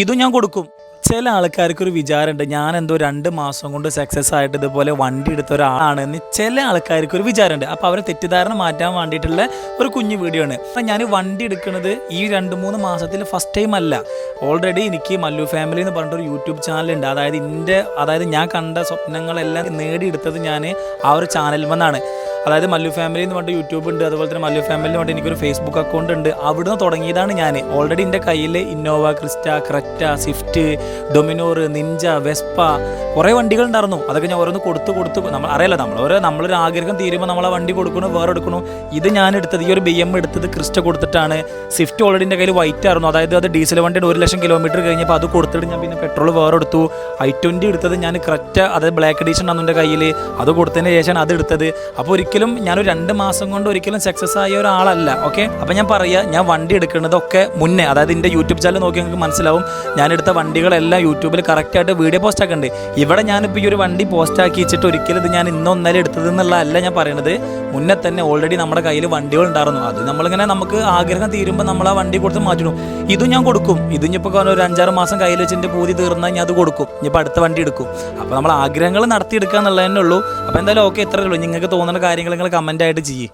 ഇതും ഞാൻ കൊടുക്കും. ചില ആൾക്കാർക്ക് ഒരു വിചാരമുണ്ട് ഞാൻ എന്തോ രണ്ട് മാസം കൊണ്ട് സക്സസ് ആയിട്ട് ഇതുപോലെ വണ്ടി എടുത്ത ഒരാളാണെന്ന് ചില ആൾക്കാർക്ക് ഒരു വിചാരമുണ്ട്. അപ്പോൾ അവരെ തെറ്റിദ്ധാരണ മാറ്റാൻ വേണ്ടിയിട്ടുള്ള ഒരു കുഞ്ഞു വീഡിയോ ആണ്. അപ്പം ഞാൻ വണ്ടി എടുക്കുന്നത് ഈ രണ്ട് മൂന്ന് മാസത്തിൽ ഫസ്റ്റ് ടൈം അല്ല. ഓൾറെഡി എനിക്ക് മല്ലു ഫാമിലി എന്ന് പറഞ്ഞിട്ടൊരു യൂട്യൂബ് ചാനലുണ്ട് അതായത് എന്റെ അതായത് ഞാൻ കണ്ട സ്വപ്നങ്ങളെല്ലാം നേടിയെടുത്തത് ഞാൻ ആ ഒരു ചാനലിൽ നിന്നാണ് അതായത് മല്ലു ഫാമിലി എന്ന് പറഞ്ഞിട്ട് യൂട്യൂബ് ഉണ്ട് അതുപോലെ തന്നെ മല്ലു ഫാമിലി എന്ന് പറഞ്ഞിട്ട് എനിക്കൊരു ഫേസ്ബുക്ക് അക്കൗണ്ട് ഉണ്ട്. അവിടുന്ന് തുടങ്ങിയതാണ് ഞാൻ. ഓൾറെഡി എന്റെ കയ്യിൽ Innova Crysta Creta Swift Dominar Ninja Vespa കുറേ വണ്ടികൾ ഉണ്ടായിരുന്നു. അതൊക്കെ ഞാൻ ഓരോന്ന് കൊടുത്ത് കൊടുത്ത് നമ്മൾ അറിയില്ല. നമ്മൾ ഓരോ നമ്മളൊരു ആഗ്രഹം തീരുമ്പോൾ നമ്മൾ ആ വണ്ടി കൊടുക്കണു വേറെ എടുക്കണു ഇത് ഞാൻ എടുത്തത് ഈ ഒരു ബി എം എടുത്തത് ക്രിസ്റ്റ കൊടുത്തിട്ടാണ്. സ്വിഫ്റ്റ് ഓൾറെഡി എന്റെ കയ്യിൽ വൈറ്റ് ആയിരുന്നു. അതായത് അത് ഡീസൽ വണ്ടിയുടെ ഒരു ലക്ഷം കിലോമീറ്റർ കഴിഞ്ഞപ്പോൾ അത് കൊടുത്തിട്ട് ഞാൻ പിന്നെ പെട്രോൾ വേറെ എടുത്തു. ഐ ട്വന്റി എടുത്തത് ഞാൻ ക്രറ്റ അതായത് ബ്ലാക്ക് എഡീഷൻ ആണ് എന്റെ കയ്യിൽ അത് കൊടുത്തതിന് ശേഷമാണ് അത് എടുത്തത്. അപ്പോൾ ഒരിക്കലും ഞാനൊരു രണ്ട് മാസം കൊണ്ട് ഒരിക്കലും സക്സസ് ആയ ഒരാളല്ല. ഓക്കെ അപ്പോൾ ഞാൻ പറയുക ഞാൻ വണ്ടി എടുക്കുന്നതൊക്കെ മുന്നേ അതായത് എന്റെ യൂട്യൂബ് ചാനൽ നോക്കി നിങ്ങൾക്ക് മനസ്സിലാവും ഞാൻ എടുത്ത വണ്ടികളെല്ലാം യൂട്യൂബിൽ കറക്റ്റായിട്ട് വീഡിയോ പോസ്റ്റ് ആക്കുന്നുണ്ട് ഇവിടെ ഞാനിപ്പോൾ ഈ ഒരു വണ്ടി പോസ്റ്റ് ആക്കി വെച്ചിട്ട് ഒരിക്കലും ഇത് ഞാൻ ഇന്നൊന്നലെ എടുത്തത് എന്നുള്ളതല്ല ഞാൻ പറയുന്നത് മുന്നേ തന്നെ ഓൾറെഡി നമ്മുടെ കയ്യിൽ വണ്ടികൾ ഉണ്ടായിരുന്നു. അത് നമ്മളിങ്ങനെ നമുക്ക് ആഗ്രഹം തീരുമ്പോൾ നമ്മൾ ആ വണ്ടി കൊടുത്ത് മാറ്റിടും. ഇതും ഞാൻ കൊടുക്കും. ഇത് ഇനിയിപ്പോൾ ഒരു അഞ്ചാറ് മാസം കയ്യിൽ വെച്ച് എന്റെ പൂതി തീർന്നാൽ ഞാൻ അത് കൊടുക്കും. ഇനിയിപ്പോൾ അടുത്ത വണ്ടി എടുക്കും. അപ്പോൾ നമ്മൾ ആഗ്രഹങ്ങൾ നടത്തിയെടുക്കുക എന്നുള്ളത് തന്നെ ഉള്ളൂ. അപ്പോൾ എന്തായാലും ഓക്കെ ഇത്രയേ ഉള്ളൂ. നിങ്ങൾക്ക് തോന്നുന്ന കാര്യങ്ങൾ നിങ്ങൾ കമന്റ് ആയിട്ട് ചെയ്യും.